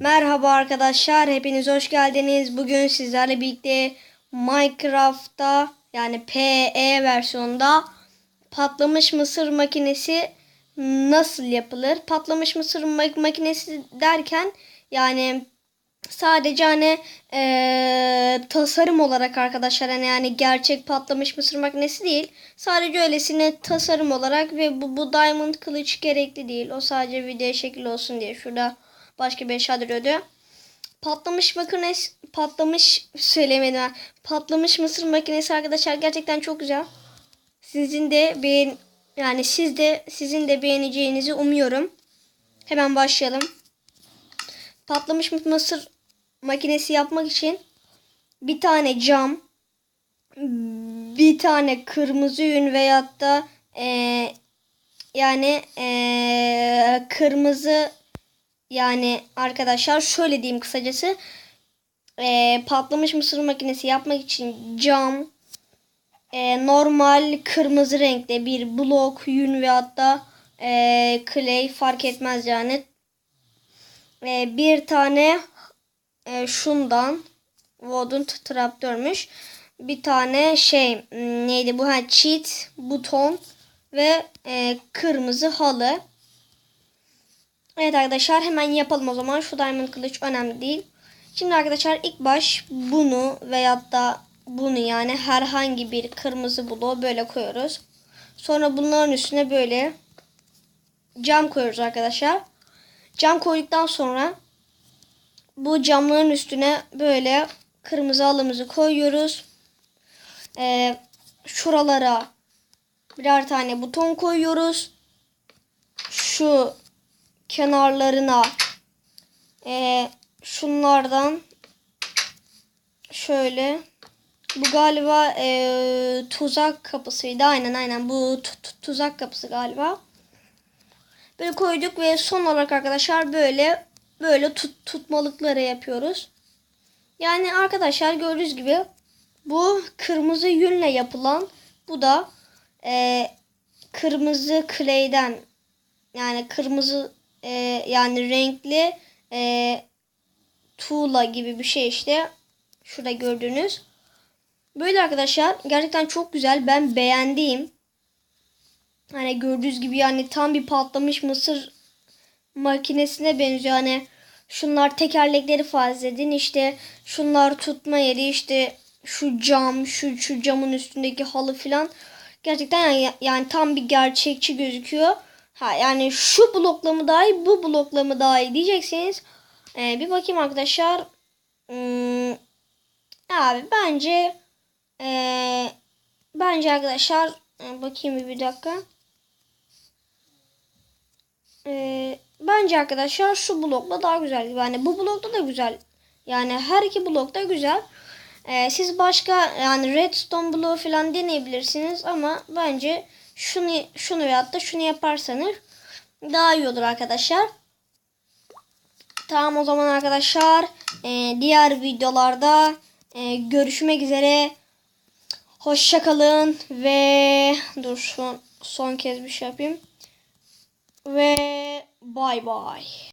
Merhaba arkadaşlar, hepiniz hoş geldiniz. Bugün sizlerle birlikte Minecraft'ta yani PE versiyonda patlamış mısır makinesi nasıl yapılır? Patlamış mısır ma- makinesi derken yani sadece hani eee, tasarım olarak arkadaşlar hani yani gerçek patlamış mısır makinesi değil. Sadece öylesine tasarım olarak ve bu, bu diamond kılıç gerekli değil. O sadece video şekli olsun diye. Şurada başka bir eşya duruyordu. Patlamış makinesi patlamış söylemedim. Patlamış mısır makinesi arkadaşlar gerçekten çok güzel. Sizin de beğen yani siz de sizin de beğeneceğinizi umuyorum. Hemen başlayalım. Patlamış mısır makinesi yapmak için bir tane cam, bir tane kırmızı yün veyahut da eee, yani eee, kırmızı yani arkadaşlar şöyle diyeyim kısacası eee, patlamış mısır makinesi yapmak için cam, eee, normal kırmızı renkte bir blok, yün ve hatta eee clay fark etmez yani. Eee, bir tane eee, şundan wooden traptörmüş. Bir tane şey neydi bu? Ha, cheat buton ve eee, kırmızı halı. Evet arkadaşlar hemen yapalım o zaman. Şu diamond kılıç önemli değil. Şimdi arkadaşlar ilk baş bunu veyahut da bunu yani herhangi bir kırmızı bloğu böyle koyuyoruz. Sonra bunların üstüne böyle cam koyuyoruz arkadaşlar. Cam koyduktan sonra bu camların üstüne böyle kırmızı halımızı koyuyoruz. Ee, şuralara birer tane buton koyuyoruz. Şu kenarlarına e, şunlardan şöyle bu galiba e, tuzak kapısıydı. Aynen aynen bu tu- tu- tuzak kapısı galiba. Böyle koyduk ve son olarak arkadaşlar böyle böyle tut, tutmalıkları yapıyoruz. Yani arkadaşlar gördüğünüz gibi bu kırmızı yünle yapılan bu da e, kırmızı clay'den yani kırmızı e, yani renkli e, tuğla gibi bir şey işte. Şurada gördüğünüz. Böyle arkadaşlar gerçekten çok güzel. Ben beğendiğim. Hani gördüğünüz gibi yani tam bir patlamış mısır makinesine benziyor. Hani şunlar tekerlekleri farz edin. işte şunlar tutma yeri işte şu cam şu, şu camın üstündeki halı filan. Gerçekten yani, yani tam bir gerçekçi gözüküyor. Ha yani şu blokla mı daha iyi bu blokla mı daha iyi diyecekseniz ee, bir bakayım arkadaşlar. Hmm, abi bence ee, bence arkadaşlar ee, bakayım bir, dakika. Ee, bence arkadaşlar şu blokla daha güzel. Yani bu blokta da güzel. Yani her iki blok da güzel. Ee, siz başka yani redstone bloğu falan deneyebilirsiniz ama bence şunu şunu veyahut da şunu yaparsanız daha iyi olur arkadaşlar. Tamam o zaman arkadaşlar e, diğer videolarda e, görüşmek üzere. Hoşça kalın ve dur şu son kez bir şey yapayım. Ve bay bay.